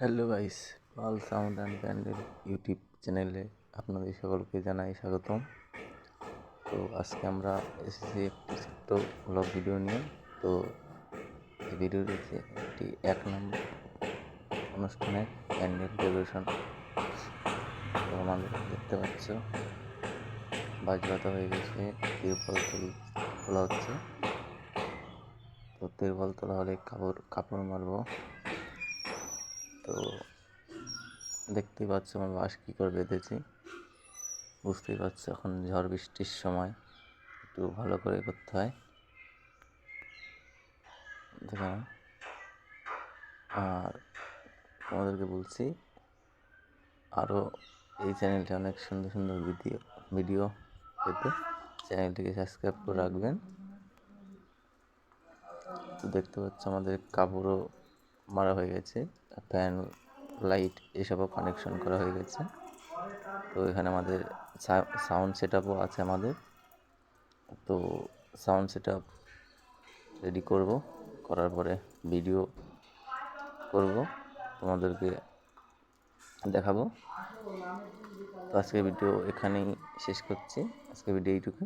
Hello guys, Pal sound and ব্যান্ডের YouTube চ্যানেলে আপনাদের সকলকে জানাই স্বাগতম। তো আজকে আমরা এসেছি একটি ছোট্ট ব্লগ ভিডিও নিয়ে। তো এই ভিডিওটিতে একটি এক নম্বর অনুষ্ঠানের প্যান্ডেল ডেকোরেশন তো আমাদের দেখতে পাচ্ছ, বাজবাতা হয়ে গেছে, তিরপল তোলা হচ্ছে। তো তিরপল তোলা হলে কাপড় কাপড় মারবো। তো দেখতেই পাচ্ছ আমার বাঁশ কী করে বেঁধেছি। বুঝতেই পারছ এখন ঝড় বৃষ্টির সময়, একটু ভালো করে করতে হয়। দেখুন আর তোমাদেরকে বলছি আরও এই চ্যানেলটা অনেক সুন্দর সুন্দর ভিডিও ভিডিও পেতে চ্যানেলটিকে সাবস্ক্রাইব করে রাখবেন। তো দেখতে পাচ্ছ আমাদের কাপড়ও মারা হয়ে গেছে। ফ্যান, লাইট এসবও কানেকশন করা হয়ে গেছে। তো এখানে আমাদের সাউন্ড সেট আছে আমাদের। তো সাউন্ড সেট রেডি করব। করার পরে ভিডিও করব। তোমাদেরকে দেখাবো। তো আজকে ভিডিও এখানেই শেষ করছি। আজকে ভিডিও এইটুকু